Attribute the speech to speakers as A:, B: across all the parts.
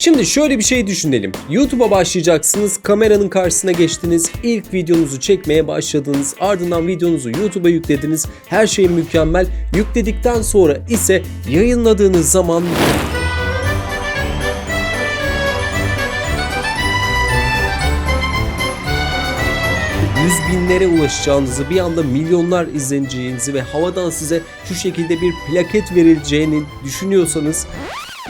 A: Şimdi şöyle bir şey düşünelim. YouTube'a başlayacaksınız, kameranın karşısına geçtiniz, ilk videonuzu çekmeye başladınız, ardından videonuzu YouTube'a yüklediniz, her şey mükemmel. Yükledikten sonra ise yayınladığınız zaman yüz binlere ulaşacağınızı, bir anda milyonlar izleneceğinizi ve havadan size şu şekilde bir plaket verileceğini düşünüyorsanız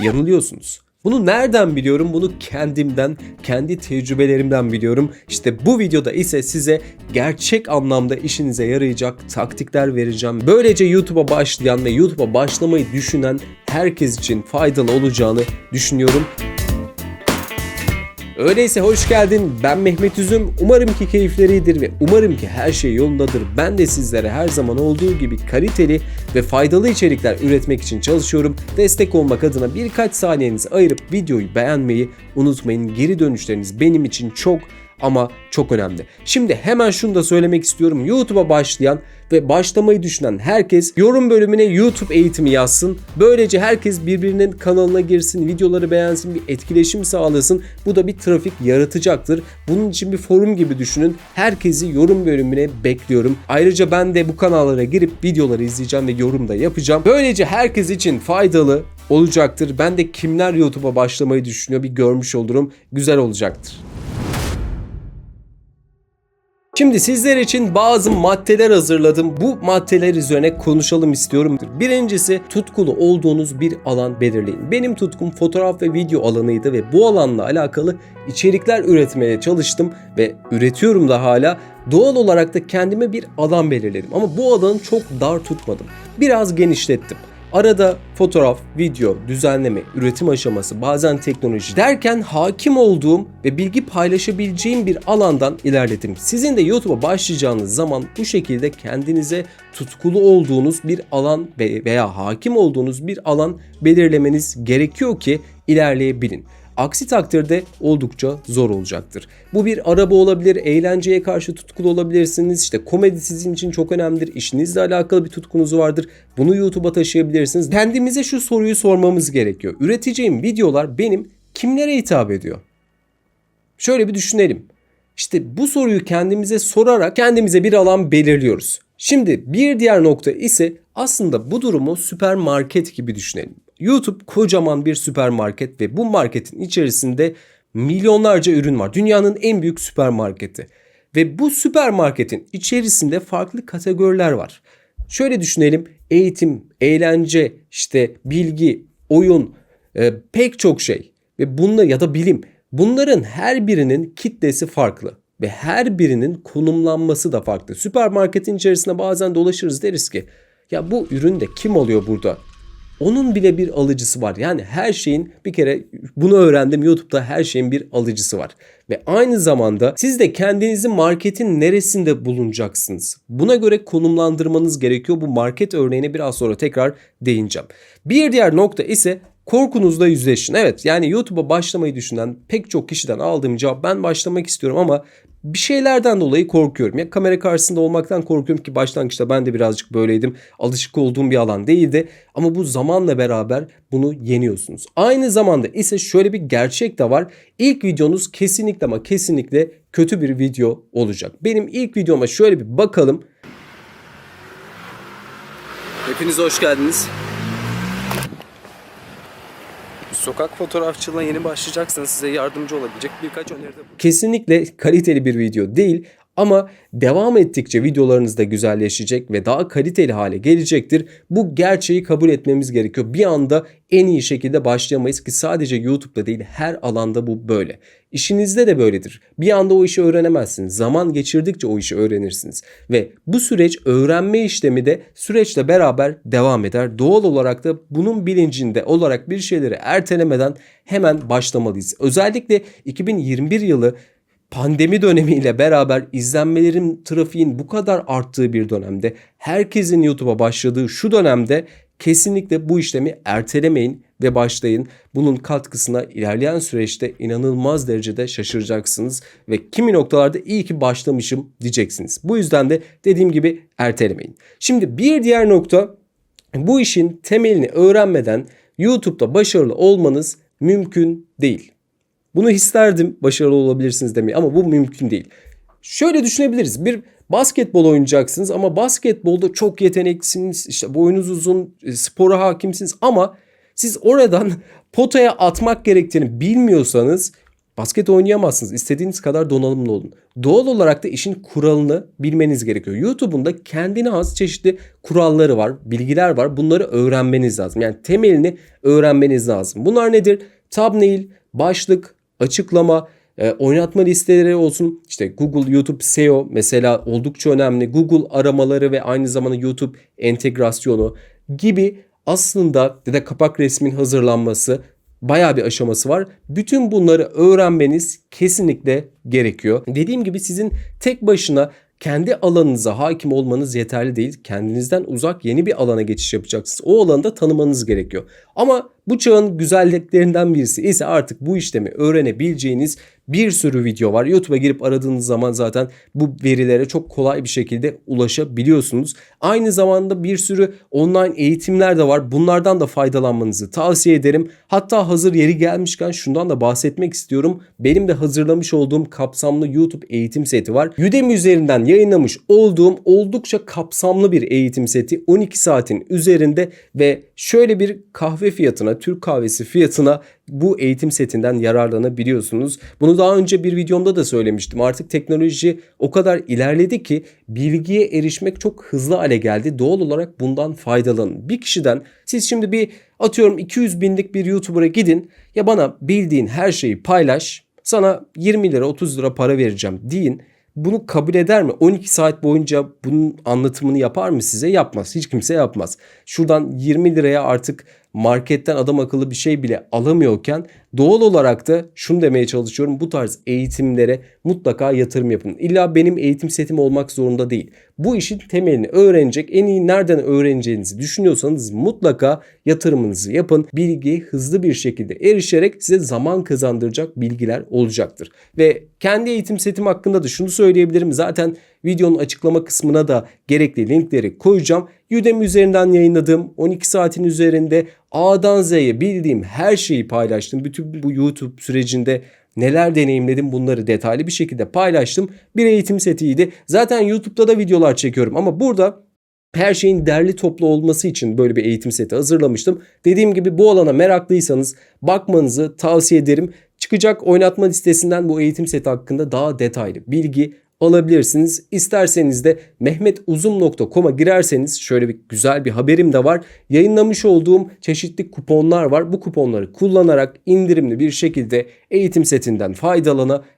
A: yanılıyorsunuz. Bunu nereden biliyorum? Bunu kendimden, kendi tecrübelerimden biliyorum. İşte bu videoda ise size gerçek anlamda işinize yarayacak taktikler vereceğim. Böylece YouTube'a başlayan ve YouTube'a başlamayı düşünen herkes için faydalı olacağını düşünüyorum. Öyleyse hoş geldin. Ben Mehmet Üzüm. Umarım ki keyifleridir ve umarım ki her şey yolundadır. Ben de sizlere her zaman olduğu gibi kaliteli ve faydalı içerikler üretmek için çalışıyorum. Destek olmak adına birkaç saniyenizi ayırıp videoyu beğenmeyi unutmayın. Geri dönüşleriniz benim için çok ama çok önemli. Şimdi hemen şunu da söylemek istiyorum. YouTube'a başlayan ve başlamayı düşünen herkes yorum bölümüne YouTube eğitimi yazsın. Böylece herkes birbirinin kanalına girsin, videoları beğensin, bir etkileşim sağlasın. Bu da bir trafik yaratacaktır. Bunun için bir forum gibi düşünün. Herkesi yorum bölümüne bekliyorum. Ayrıca ben de bu kanallara girip videoları izleyeceğim ve yorum da yapacağım. Böylece herkes için faydalı olacaktır. Ben de kimler YouTube'a başlamayı düşünüyor bir görmüş olurum. Güzel olacaktır. Şimdi sizler için bazı maddeler hazırladım. Bu maddeler üzerine konuşalım istiyorum. Birincisi tutkulu olduğunuz bir alan belirleyin. Benim tutkum fotoğraf ve video alanıydı ve bu alanla alakalı içerikler üretmeye çalıştım ve üretiyorum da hala. Doğal olarak da kendime bir alan belirledim ama bu alanı çok dar tutmadım. Biraz genişlettim. Arada fotoğraf, video, düzenleme, üretim aşaması, bazen teknoloji derken hakim olduğum ve bilgi paylaşabileceğim bir alandan ilerledim. Sizin de YouTube'a başlayacağınız zaman bu şekilde kendinize tutkulu olduğunuz bir alan veya hakim olduğunuz bir alan belirlemeniz gerekiyor ki ilerleyebilin. Aksi takdirde oldukça zor olacaktır. Bu bir araba olabilir, eğlenceye karşı tutkulu olabilirsiniz. İşte komedi sizin için çok önemlidir. İşinizle alakalı bir tutkunuz vardır. Bunu YouTube'a taşıyabilirsiniz. Kendimize şu soruyu sormamız gerekiyor. Üreteceğim videolar benim kimlere hitap ediyor? Şöyle bir düşünelim. İşte bu soruyu kendimize sorarak kendimize bir alan belirliyoruz. Şimdi bir diğer nokta ise aslında bu durumu süpermarket gibi düşünelim. YouTube kocaman bir süpermarket ve bu marketin içerisinde milyonlarca ürün var. Dünyanın en büyük süpermarketi. Ve bu süpermarketin içerisinde farklı kategoriler var. Şöyle düşünelim eğitim, eğlence, işte bilgi, oyun, e, pek çok şey ve bunlar ya da bilim. Bunların her birinin kitlesi farklı ve her birinin konumlanması da farklı. Süpermarketin içerisinde bazen dolaşırız deriz ki ya bu ürün de kim oluyor burada? Onun bile bir alıcısı var. Yani her şeyin bir kere bunu öğrendim YouTube'da her şeyin bir alıcısı var. Ve aynı zamanda siz de kendinizi marketin neresinde bulunacaksınız? Buna göre konumlandırmanız gerekiyor. Bu market örneğine biraz sonra tekrar değineceğim. Bir diğer nokta ise korkunuzla yüzleşin. Evet yani YouTube'a başlamayı düşünen pek çok kişiden aldığım cevap ben başlamak istiyorum ama bir şeylerden dolayı korkuyorum. Ya kamera karşısında olmaktan korkuyorum ki başlangıçta ben de birazcık böyleydim. Alışık olduğum bir alan değildi. Ama bu zamanla beraber bunu yeniyorsunuz. Aynı zamanda ise şöyle bir gerçek de var. İlk videonuz kesinlikle ama kesinlikle kötü bir video olacak. Benim ilk videoma şöyle bir bakalım. Hepiniz hoş geldiniz.
B: Sokak fotoğrafçılığına yeni başlayacaksanız size yardımcı olabilecek birkaç öneride.
A: Kesinlikle kaliteli bir video değil ama devam ettikçe videolarınız da güzelleşecek ve daha kaliteli hale gelecektir. Bu gerçeği kabul etmemiz gerekiyor. Bir anda en iyi şekilde başlayamayız ki sadece YouTube'da değil her alanda bu böyle. İşinizde de böyledir. Bir anda o işi öğrenemezsiniz. Zaman geçirdikçe o işi öğrenirsiniz. Ve bu süreç öğrenme işlemi de süreçle beraber devam eder. Doğal olarak da bunun bilincinde olarak bir şeyleri ertelemeden hemen başlamalıyız. Özellikle 2021 yılı pandemi dönemiyle beraber izlenmelerin, trafiğin bu kadar arttığı bir dönemde, herkesin YouTube'a başladığı şu dönemde kesinlikle bu işlemi ertelemeyin ve başlayın. Bunun katkısına ilerleyen süreçte inanılmaz derecede şaşıracaksınız ve kimi noktalarda iyi ki başlamışım diyeceksiniz. Bu yüzden de dediğim gibi ertelemeyin. Şimdi bir diğer nokta bu işin temelini öğrenmeden YouTube'da başarılı olmanız mümkün değil. Bunu isterdim başarılı olabilirsiniz demeyi ama bu mümkün değil. Şöyle düşünebiliriz. Bir basketbol oynayacaksınız ama basketbolda çok yeteneklisiniz. işte boyunuz uzun, e, spora hakimsiniz ama siz oradan potaya atmak gerektiğini bilmiyorsanız basket oynayamazsınız. İstediğiniz kadar donanımlı olun. Doğal olarak da işin kuralını bilmeniz gerekiyor. YouTube'un da kendine has çeşitli kuralları var, bilgiler var. Bunları öğrenmeniz lazım. Yani temelini öğrenmeniz lazım. Bunlar nedir? Thumbnail, başlık, açıklama, e, oynatma listeleri olsun. İşte Google, YouTube SEO mesela oldukça önemli. Google aramaları ve aynı zamanda YouTube entegrasyonu gibi aslında ya da kapak resmin hazırlanması bayağı bir aşaması var. Bütün bunları öğrenmeniz kesinlikle gerekiyor. Dediğim gibi sizin tek başına kendi alanınıza hakim olmanız yeterli değil. Kendinizden uzak yeni bir alana geçiş yapacaksınız. O alanı da tanımanız gerekiyor. Ama bu çağın güzelliklerinden birisi ise artık bu işlemi öğrenebileceğiniz bir sürü video var. YouTube'a girip aradığınız zaman zaten bu verilere çok kolay bir şekilde ulaşabiliyorsunuz. Aynı zamanda bir sürü online eğitimler de var. Bunlardan da faydalanmanızı tavsiye ederim. Hatta hazır yeri gelmişken şundan da bahsetmek istiyorum. Benim de hazırlamış olduğum kapsamlı YouTube eğitim seti var. Udemy üzerinden yayınlamış olduğum oldukça kapsamlı bir eğitim seti. 12 saatin üzerinde ve şöyle bir kahve fiyatına, Türk kahvesi fiyatına bu eğitim setinden yararlanabiliyorsunuz. Bunu daha önce bir videomda da söylemiştim. Artık teknoloji o kadar ilerledi ki bilgiye erişmek çok hızlı hale geldi. Doğal olarak bundan faydalanın. Bir kişiden siz şimdi bir atıyorum 200 binlik bir YouTuber'a gidin ya bana bildiğin her şeyi paylaş. Sana 20 lira 30 lira para vereceğim deyin. Bunu kabul eder mi? 12 saat boyunca bunun anlatımını yapar mı size? Yapmaz. Hiç kimse yapmaz. Şuradan 20 liraya artık marketten adam akıllı bir şey bile alamıyorken doğal olarak da şunu demeye çalışıyorum. Bu tarz eğitimlere mutlaka yatırım yapın. İlla benim eğitim setim olmak zorunda değil. Bu işin temelini öğrenecek, en iyi nereden öğreneceğinizi düşünüyorsanız mutlaka yatırımınızı yapın. Bilgi hızlı bir şekilde erişerek size zaman kazandıracak bilgiler olacaktır. Ve kendi eğitim setim hakkında da şunu söyleyebilirim. Zaten videonun açıklama kısmına da gerekli linkleri koyacağım. Udemy üzerinden yayınladığım 12 saatin üzerinde A'dan Z'ye bildiğim her şeyi paylaştım. Bütün bu YouTube sürecinde neler deneyimledim bunları detaylı bir şekilde paylaştım. Bir eğitim setiydi. Zaten YouTube'da da videolar çekiyorum ama burada her şeyin derli toplu olması için böyle bir eğitim seti hazırlamıştım. Dediğim gibi bu alana meraklıysanız bakmanızı tavsiye ederim. Çıkacak oynatma listesinden bu eğitim seti hakkında daha detaylı bilgi alabilirsiniz. İsterseniz de mehmetuzum.com'a girerseniz şöyle bir güzel bir haberim de var. Yayınlamış olduğum çeşitli kuponlar var. Bu kuponları kullanarak indirimli bir şekilde eğitim setinden faydalanabilirsiniz.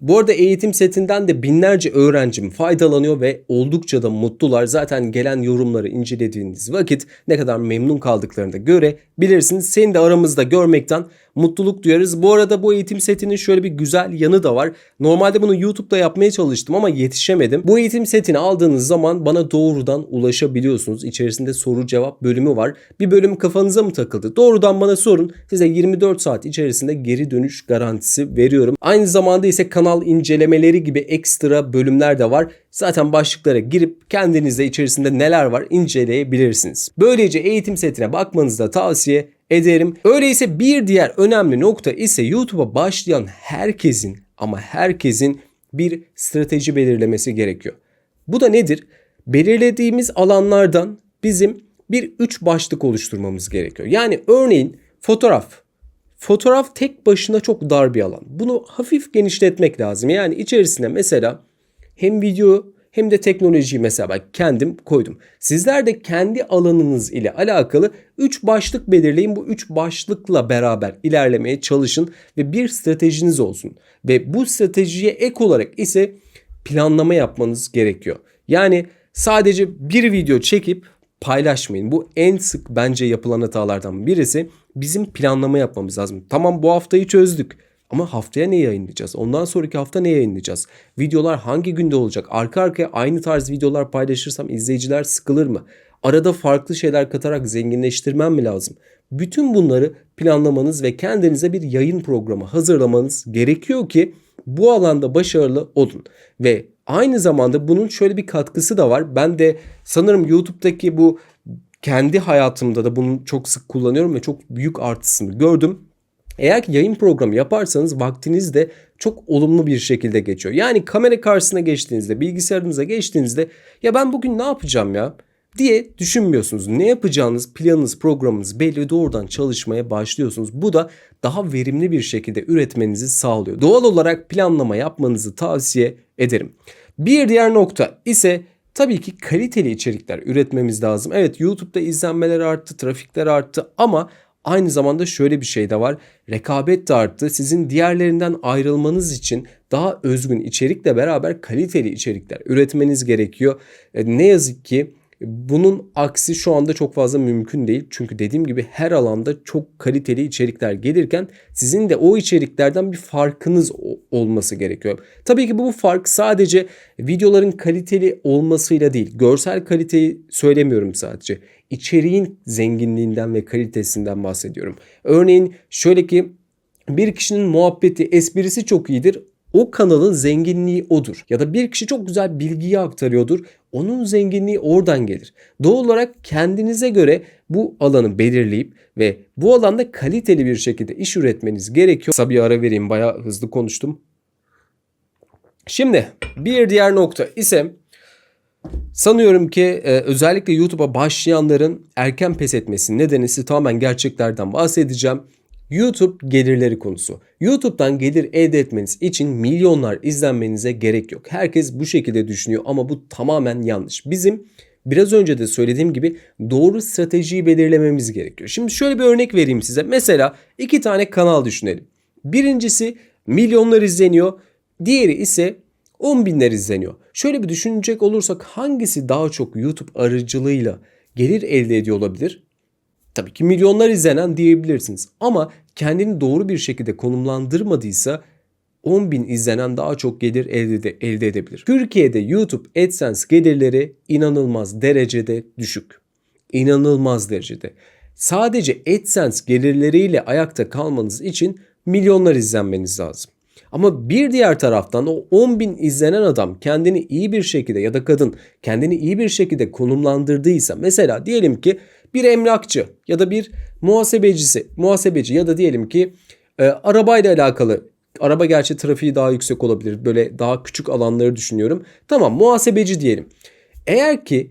A: Bu arada eğitim setinden de binlerce öğrencim faydalanıyor ve oldukça da mutlular. Zaten gelen yorumları incelediğiniz vakit ne kadar memnun kaldıklarını da görebilirsiniz. Seni de aramızda görmekten mutluluk duyarız. Bu arada bu eğitim setinin şöyle bir güzel yanı da var. Normalde bunu YouTube'da yapmaya çalıştım ama yetişemedim. Bu eğitim setini aldığınız zaman bana doğrudan ulaşabiliyorsunuz. İçerisinde soru cevap bölümü var. Bir bölüm kafanıza mı takıldı? Doğrudan bana sorun. Size 24 saat içerisinde geri dönüş garantisi veriyorum. Aynı zamanda ise kanal incelemeleri gibi ekstra bölümler de var. Zaten başlıklara girip kendinizde içerisinde neler var inceleyebilirsiniz. Böylece eğitim setine bakmanızı da tavsiye ederim. Öyleyse bir diğer önemli nokta ise YouTube'a başlayan herkesin ama herkesin bir strateji belirlemesi gerekiyor. Bu da nedir? Belirlediğimiz alanlardan bizim bir üç başlık oluşturmamız gerekiyor. Yani örneğin fotoğraf. Fotoğraf tek başına çok dar bir alan. Bunu hafif genişletmek lazım. Yani içerisine mesela hem video hem de teknolojiyi mesela ben kendim koydum. Sizler de kendi alanınız ile alakalı 3 başlık belirleyin. Bu 3 başlıkla beraber ilerlemeye çalışın ve bir stratejiniz olsun. Ve bu stratejiye ek olarak ise planlama yapmanız gerekiyor. Yani sadece bir video çekip paylaşmayın. Bu en sık bence yapılan hatalardan birisi. Bizim planlama yapmamız lazım. Tamam bu haftayı çözdük. Ama haftaya ne yayınlayacağız? Ondan sonraki hafta ne yayınlayacağız? Videolar hangi günde olacak? Arka arkaya aynı tarz videolar paylaşırsam izleyiciler sıkılır mı? Arada farklı şeyler katarak zenginleştirmem mi lazım? Bütün bunları planlamanız ve kendinize bir yayın programı hazırlamanız gerekiyor ki bu alanda başarılı olun. Ve aynı zamanda bunun şöyle bir katkısı da var. Ben de sanırım YouTube'daki bu kendi hayatımda da bunu çok sık kullanıyorum ve çok büyük artısını gördüm. Eğer ki yayın programı yaparsanız vaktiniz de çok olumlu bir şekilde geçiyor. Yani kamera karşısına geçtiğinizde, bilgisayarınıza geçtiğinizde ya ben bugün ne yapacağım ya diye düşünmüyorsunuz. Ne yapacağınız, planınız, programınız belli doğrudan çalışmaya başlıyorsunuz. Bu da daha verimli bir şekilde üretmenizi sağlıyor. Doğal olarak planlama yapmanızı tavsiye ederim. Bir diğer nokta ise tabii ki kaliteli içerikler üretmemiz lazım. Evet YouTube'da izlenmeler arttı, trafikler arttı ama Aynı zamanda şöyle bir şey de var. Rekabet de arttı. Sizin diğerlerinden ayrılmanız için daha özgün içerikle beraber kaliteli içerikler üretmeniz gerekiyor. E, Ne yazık ki bunun aksi şu anda çok fazla mümkün değil. Çünkü dediğim gibi her alanda çok kaliteli içerikler gelirken sizin de o içeriklerden bir farkınız olması gerekiyor. Tabii ki bu fark sadece videoların kaliteli olmasıyla değil. Görsel kaliteyi söylemiyorum sadece. İçeriğin zenginliğinden ve kalitesinden bahsediyorum. Örneğin şöyle ki bir kişinin muhabbeti, esprisi çok iyidir. O kanalın zenginliği odur. Ya da bir kişi çok güzel bilgiyi aktarıyordur. Onun zenginliği oradan gelir. Doğal olarak kendinize göre bu alanı belirleyip ve bu alanda kaliteli bir şekilde iş üretmeniz gerekiyor. Kısa bir ara vereyim. Bayağı hızlı konuştum. Şimdi bir diğer nokta ise Sanıyorum ki e, özellikle YouTube'a başlayanların erken pes etmesinin nedeni ise tamamen gerçeklerden bahsedeceğim. YouTube gelirleri konusu. YouTube'dan gelir elde etmeniz için milyonlar izlenmenize gerek yok. Herkes bu şekilde düşünüyor ama bu tamamen yanlış. Bizim biraz önce de söylediğim gibi doğru stratejiyi belirlememiz gerekiyor. Şimdi şöyle bir örnek vereyim size. Mesela iki tane kanal düşünelim. Birincisi milyonlar izleniyor. Diğeri ise 10 binler izleniyor. Şöyle bir düşünecek olursak hangisi daha çok YouTube aracılığıyla gelir elde ediyor olabilir? Tabii ki milyonlar izlenen diyebilirsiniz. Ama kendini doğru bir şekilde konumlandırmadıysa 10 bin izlenen daha çok gelir elde, de- elde edebilir. Türkiye'de YouTube AdSense gelirleri inanılmaz derecede düşük. İnanılmaz derecede. Sadece AdSense gelirleriyle ayakta kalmanız için milyonlar izlenmeniz lazım. Ama bir diğer taraftan o 10 bin izlenen adam kendini iyi bir şekilde ya da kadın kendini iyi bir şekilde konumlandırdıysa mesela diyelim ki bir emlakçı ya da bir muhasebecisi, muhasebeci ya da diyelim ki e, arabayla alakalı araba gerçi trafiği daha yüksek olabilir. Böyle daha küçük alanları düşünüyorum. Tamam muhasebeci diyelim. Eğer ki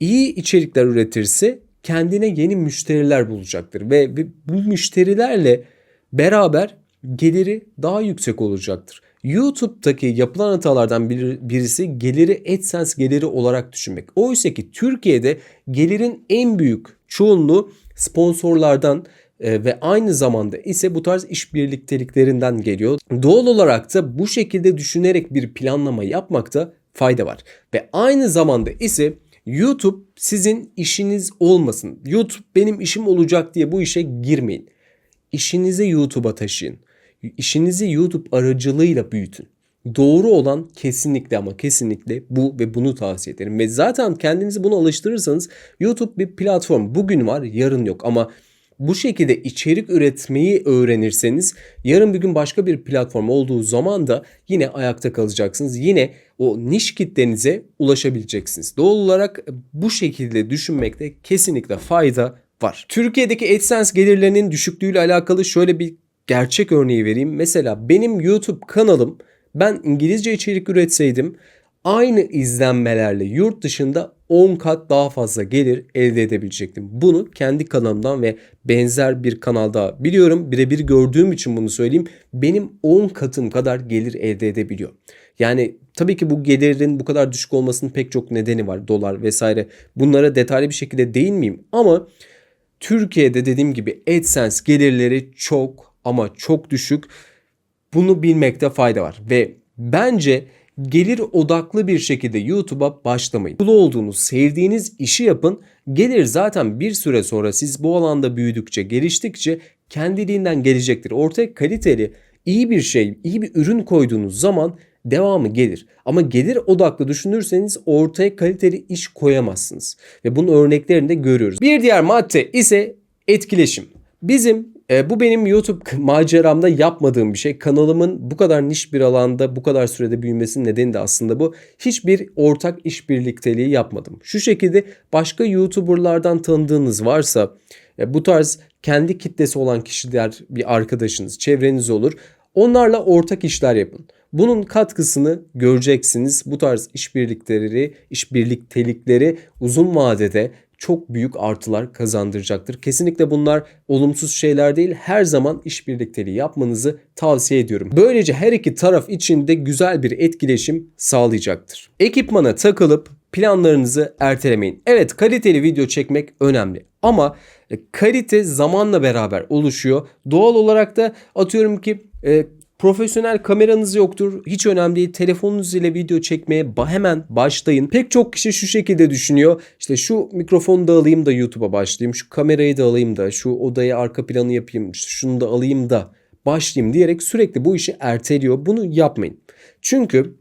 A: iyi içerikler üretirse kendine yeni müşteriler bulacaktır ve bu müşterilerle beraber geliri daha yüksek olacaktır. YouTube'daki yapılan hatalardan bir- birisi geliri AdSense geliri olarak düşünmek. Oysa ki Türkiye'de gelirin en büyük çoğunluğu sponsorlardan e, ve aynı zamanda ise bu tarz işbirlikteliklerinden geliyor. Doğal olarak da bu şekilde düşünerek bir planlama yapmakta fayda var. Ve aynı zamanda ise YouTube sizin işiniz olmasın. YouTube benim işim olacak diye bu işe girmeyin. İşinizi YouTube'a taşıyın. İşinizi YouTube aracılığıyla büyütün. Doğru olan kesinlikle ama kesinlikle bu ve bunu tavsiye ederim. Ve zaten kendinizi buna alıştırırsanız YouTube bir platform. Bugün var yarın yok ama bu şekilde içerik üretmeyi öğrenirseniz yarın bir gün başka bir platform olduğu zaman da yine ayakta kalacaksınız. Yine o niş kitlenize ulaşabileceksiniz. Doğal olarak bu şekilde düşünmekte kesinlikle fayda var. Türkiye'deki AdSense gelirlerinin düşüklüğüyle alakalı şöyle bir gerçek örneği vereyim. Mesela benim YouTube kanalım ben İngilizce içerik üretseydim aynı izlenmelerle yurt dışında 10 kat daha fazla gelir elde edebilecektim. Bunu kendi kanalımdan ve benzer bir kanalda biliyorum. Birebir gördüğüm için bunu söyleyeyim. Benim 10 katım kadar gelir elde edebiliyor. Yani tabii ki bu gelirin bu kadar düşük olmasının pek çok nedeni var. Dolar vesaire. Bunlara detaylı bir şekilde değinmeyeyim ama Türkiye'de dediğim gibi AdSense gelirleri çok ama çok düşük. Bunu bilmekte fayda var ve bence gelir odaklı bir şekilde YouTube'a başlamayın. Mutlu olduğunuz, sevdiğiniz işi yapın. Gelir zaten bir süre sonra siz bu alanda büyüdükçe, geliştikçe kendiliğinden gelecektir. Ortaya kaliteli, iyi bir şey, iyi bir ürün koyduğunuz zaman devamı gelir. Ama gelir odaklı düşünürseniz ortaya kaliteli iş koyamazsınız. Ve bunun örneklerini de görüyoruz. Bir diğer madde ise etkileşim. Bizim e, bu benim YouTube maceramda yapmadığım bir şey. Kanalımın bu kadar niş bir alanda bu kadar sürede büyümesinin nedeni de aslında bu. Hiçbir ortak iş birlikteliği yapmadım. Şu şekilde başka YouTuber'lardan tanıdığınız varsa e, bu tarz kendi kitlesi olan kişiler bir arkadaşınız, çevreniz olur. Onlarla ortak işler yapın. Bunun katkısını göreceksiniz. Bu tarz işbirlikleri, işbirliktelikleri uzun vadede çok büyük artılar kazandıracaktır. Kesinlikle bunlar olumsuz şeyler değil. Her zaman işbirlikteliği yapmanızı tavsiye ediyorum. Böylece her iki taraf için de güzel bir etkileşim sağlayacaktır. Ekipmana takılıp planlarınızı ertelemeyin. Evet kaliteli video çekmek önemli ama e, kalite zamanla beraber oluşuyor. Doğal olarak da atıyorum ki e, Profesyonel kameranız yoktur. Hiç önemli değil. Telefonunuz ile video çekmeye hemen başlayın. Pek çok kişi şu şekilde düşünüyor. İşte şu mikrofonu da alayım da YouTube'a başlayayım. Şu kamerayı da alayım da şu odaya arka planı yapayım. işte şunu da alayım da başlayayım diyerek sürekli bu işi erteliyor. Bunu yapmayın. Çünkü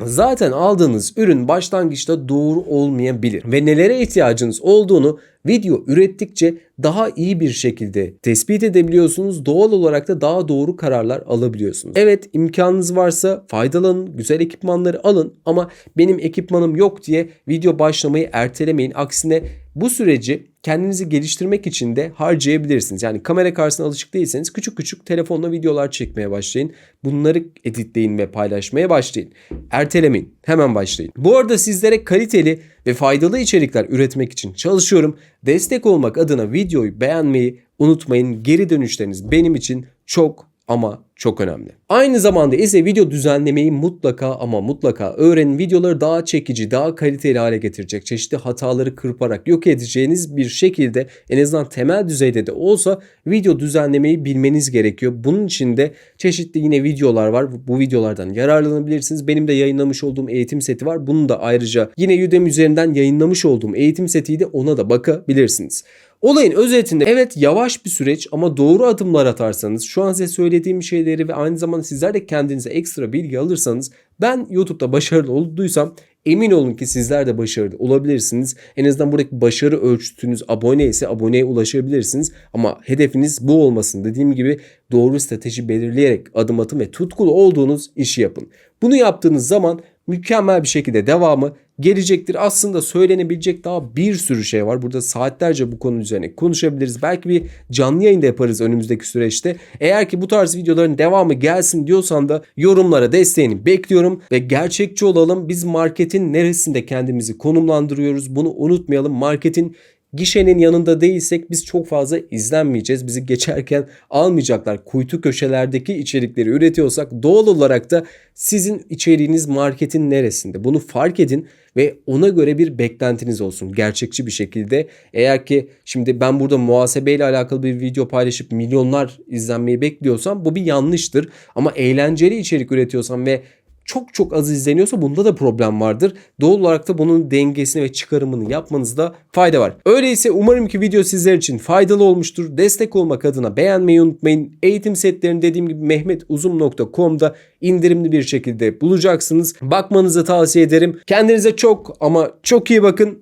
A: Zaten aldığınız ürün başlangıçta doğru olmayabilir ve nelere ihtiyacınız olduğunu video ürettikçe daha iyi bir şekilde tespit edebiliyorsunuz. Doğal olarak da daha doğru kararlar alabiliyorsunuz. Evet imkanınız varsa faydalanın, güzel ekipmanları alın ama benim ekipmanım yok diye video başlamayı ertelemeyin. Aksine bu süreci kendinizi geliştirmek için de harcayabilirsiniz. Yani kamera karşısına alışık değilseniz küçük küçük telefonla videolar çekmeye başlayın. Bunları editleyin ve paylaşmaya başlayın. Ertelemeyin. Hemen başlayın. Bu arada sizlere kaliteli ve faydalı içerikler üretmek için çalışıyorum. Destek olmak adına videoyu beğenmeyi unutmayın. Geri dönüşleriniz benim için çok ama çok önemli. Aynı zamanda ise video düzenlemeyi mutlaka ama mutlaka öğrenin. Videoları daha çekici, daha kaliteli hale getirecek, çeşitli hataları kırparak yok edeceğiniz bir şekilde en azından temel düzeyde de olsa video düzenlemeyi bilmeniz gerekiyor. Bunun için de çeşitli yine videolar var. Bu videolardan yararlanabilirsiniz. Benim de yayınlamış olduğum eğitim seti var. Bunu da ayrıca yine Udemy üzerinden yayınlamış olduğum eğitim setiydi. Ona da bakabilirsiniz. Olayın özetinde evet yavaş bir süreç ama doğru adımlar atarsanız şu an size söylediğim şeyleri ve aynı zamanda sizler de kendinize ekstra bilgi alırsanız ben YouTube'da başarılı olduysam emin olun ki sizler de başarılı olabilirsiniz. En azından buradaki başarı ölçütünüz abone ise aboneye ulaşabilirsiniz. Ama hedefiniz bu olmasın. Dediğim gibi doğru strateji belirleyerek adım atın ve tutkulu olduğunuz işi yapın. Bunu yaptığınız zaman mükemmel bir şekilde devamı gelecektir. Aslında söylenebilecek daha bir sürü şey var. Burada saatlerce bu konu üzerine konuşabiliriz. Belki bir canlı yayında yaparız önümüzdeki süreçte. Eğer ki bu tarz videoların devamı gelsin diyorsan da yorumlara desteğini bekliyorum ve gerçekçi olalım. Biz marketin neresinde kendimizi konumlandırıyoruz? Bunu unutmayalım. Marketin gişenin yanında değilsek biz çok fazla izlenmeyeceğiz. Bizi geçerken almayacaklar. Kuytu köşelerdeki içerikleri üretiyorsak doğal olarak da sizin içeriğiniz marketin neresinde? Bunu fark edin ve ona göre bir beklentiniz olsun gerçekçi bir şekilde. Eğer ki şimdi ben burada muhasebeyle alakalı bir video paylaşıp milyonlar izlenmeyi bekliyorsam bu bir yanlıştır. Ama eğlenceli içerik üretiyorsam ve çok çok az izleniyorsa bunda da problem vardır. Doğal olarak da bunun dengesini ve çıkarımını yapmanızda fayda var. Öyleyse umarım ki video sizler için faydalı olmuştur. Destek olmak adına beğenmeyi unutmayın. Eğitim setlerini dediğim gibi mehmetuzum.com'da indirimli bir şekilde bulacaksınız. Bakmanızı tavsiye ederim. Kendinize çok ama çok iyi bakın.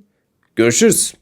A: Görüşürüz.